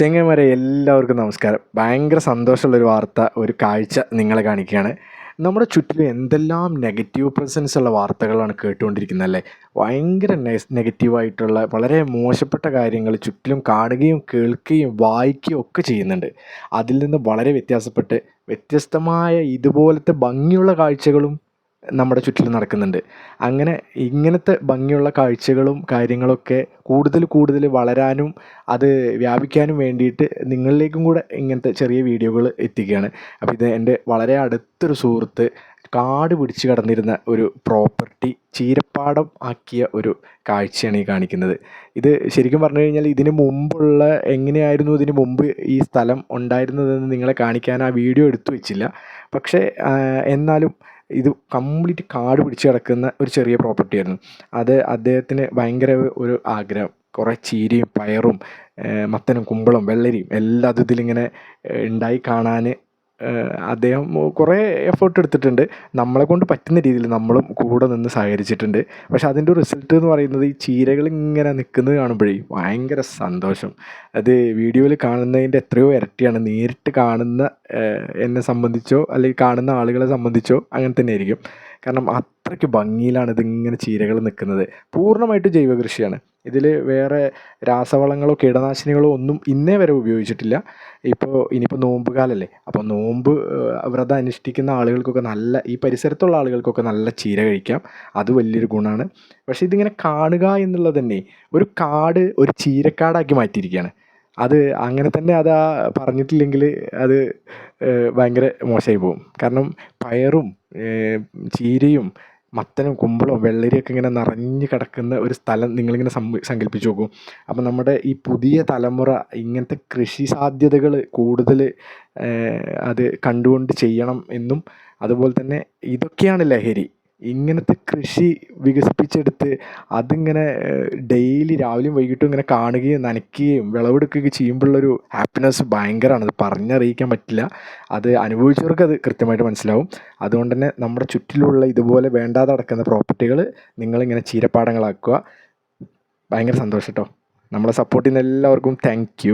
ചെങ്ങന്മാരെ എല്ലാവർക്കും നമസ്കാരം. ഭയങ്കര സന്തോഷമുള്ളൊരു വാർത്ത ഒരു കാഴ്ച നിങ്ങളെ കാണിക്കുകയാണ്. നമ്മുടെ ചുറ്റിലും എന്തെല്ലാം നെഗറ്റീവ് പ്രസൻസ് ഉള്ള വാർത്തകളാണ് കേട്ടുകൊണ്ടിരിക്കുന്നത് അല്ലേ? ഭയങ്കര നെഗറ്റീവായിട്ടുള്ള വളരെ മോശപ്പെട്ട കാര്യങ്ങൾ ചുറ്റിലും കാണുകയും കേൾക്കുകയും വായിക്കുകയും ഒക്കെ ചെയ്യുന്നുണ്ട്. അതിൽ നിന്ന് വളരെ വ്യത്യാസപ്പെട്ട് വ്യത്യസ്തമായ ഇതുപോലത്തെ ഭംഗിയുള്ള കാഴ്ചകളും നമ്മുടെ ചുറ്റിലും നടക്കുന്നുണ്ട്. അങ്ങനെ ഇങ്ങനത്തെ ഭംഗിയുള്ള കാഴ്ചകളും കാര്യങ്ങളൊക്കെ കൂടുതൽ കൂടുതൽ വളരാനും അത് വ്യാപിക്കാനും വേണ്ടിയിട്ട് നിങ്ങളിലേക്കും കൂടെ ഇങ്ങനത്തെ ചെറിയ വീഡിയോകൾ എത്തിക്കുകയാണ്. അപ്പോൾ ഇത് എന്റെ വളരെ അടുത്തൊരു സുഹൃത്ത് കാട് പിടിച്ച് കടന്നിരുന്ന ഒരു പ്രോപ്പർട്ടി ചീരപ്പാടം ആക്കിയ ഒരു കാഴ്ചയാണ് ഈ കാണിക്കുന്നത്. ഇത് ശരിക്കും പറഞ്ഞു കഴിഞ്ഞാൽ ഇതിന് മുമ്പുള്ള എങ്ങനെയായിരുന്നു ഇതിന് മുമ്പ് ഈ സ്ഥലം ഉണ്ടായിരുന്നതെന്ന് നിങ്ങളെ കാണിക്കാൻ ആ വീഡിയോ എടുത്തു വെച്ചില്ല. പക്ഷേ എന്നാലും ഇത് കംപ്ലീറ്റ് കാട് പിടിച്ച് കിടക്കുന്ന ഒരു ചെറിയ പ്രോപ്പർട്ടി ആയിരുന്നു. അത് അദ്ദേഹത്തിന് ഭയങ്കര ഒരു ആഗ്രഹം. കുറേ ചീരയും പയറും മത്തനും കുമ്പളവും വെള്ളരിയും എല്ലാ അതിതിലിങ്ങനെ ഉണ്ടായി കാണാൻ അദ്ദേഹം കുറേ എഫേർട്ട് എടുത്തിട്ടുണ്ട്. നമ്മളെ കൊണ്ട് പറ്റുന്ന രീതിയിൽ നമ്മളും കൂടെ നിന്ന് സഹകരിച്ചിട്ടുണ്ട്. പക്ഷെ അതിന്റെ റിസൾട്ട് എന്ന് പറയുന്നത് ഈ ചീരകൾ ഇങ്ങനെ നിൽക്കുന്നത് കാണുമ്പോഴേ ഭയങ്കര സന്തോഷം. അത് വീഡിയോയിൽ കാണുന്നതിന്റെ എത്രയോ ഇരട്ടിയാണ്. നേരിട്ട് കാണുന്ന എന്നെ സംബന്ധിച്ചോ അല്ലെങ്കിൽ കാണുന്ന ആളുകളെ സംബന്ധിച്ചോ അങ്ങനെ തന്നെ ആയിരിക്കും കാരണം അത്രയ്ക്ക് ഭംഗിയിലാണ് ഇതിങ്ങനെ ചീരകൾ നിൽക്കുന്നത്. പൂർണമായിട്ട് ജൈവ കൃഷിയാണ് ഇതിൽ വേറെ രാസവളങ്ങളോ കീടനാശിനികളോ ഒന്നും ഇന്നേ വരെ ഉപയോഗിച്ചിട്ടില്ല. ഇപ്പോൾ ഇനിയിപ്പോൾ നോമ്പ് കാലമല്ലേ അപ്പോൾ നോമ്പ് വ്രതം അനുഷ്ഠിക്കുന്ന ആളുകൾക്കൊക്കെ നല്ല ഈ പരിസരത്തുള്ള ആളുകൾക്കൊക്കെ നല്ല ചീര കഴിക്കാം. അത് വലിയൊരു ഗുണമാണ് പക്ഷേ ഇതിങ്ങനെ കാണുക എന്നുള്ളത് തന്നെ ഒരു കാട് ഒരു ചീരക്കാടാക്കി മാറ്റിയിരിക്കുകയാണ്. അത് അങ്ങനെ തന്നെ അത് പറഞ്ഞിട്ടില്ലെങ്കിൽ അത് ഭയങ്കര മോശമായി പോകും. കാരണം പയറും ചീരയും മത്തനും കുമ്പളവും വെള്ളരിയൊക്കെ ഇങ്ങനെ നിറഞ്ഞു കിടക്കുന്ന ഒരു സ്ഥലം നിങ്ങളിങ്ങനെ സങ്കല്പിച്ച് നോക്കൂ. അപ്പം നമ്മുടെ ഈ പുതിയ തലമുറ ഇങ്ങനത്തെ കൃഷി സാധ്യതകൾ കൂടുതൽ അത് കണ്ടുകൊണ്ട് ചെയ്യണം എന്നും അതുപോലെ തന്നെ ഇതൊക്കെയാണ് ലഹരി. ഇങ്ങനത്തെ കൃഷി വികസിപ്പിച്ചെടുത്ത് അതിങ്ങനെ ഡെയിലി രാവിലെയും വൈകിട്ടും ഇങ്ങനെ കാണുകയും നനയ്ക്കുകയും വിളവെടുക്കുകയും ചെയ്യുമ്പോഴുള്ളൊരു ഹാപ്പിനെസ് ഭയങ്കരമാണ്. അത് പറഞ്ഞറിയിക്കാൻ പറ്റില്ല. അത് അനുഭവിച്ചവർക്ക് അത് കൃത്യമായിട്ട് മനസ്സിലാവും. അതുകൊണ്ട് തന്നെ നമ്മുടെ ചുറ്റിലുള്ള ഇതുപോലെ വേണ്ടാതെ കിടക്കുന്ന പ്രോപ്പർട്ടികൾ നിങ്ങളിങ്ങനെ ചീരപ്പാടങ്ങളാക്കുക. ഭയങ്കര സന്തോഷം കേട്ടോ നമ്മളെ സപ്പോർട്ട് ചെയ്യുന്ന എല്ലാവർക്കും താങ്ക്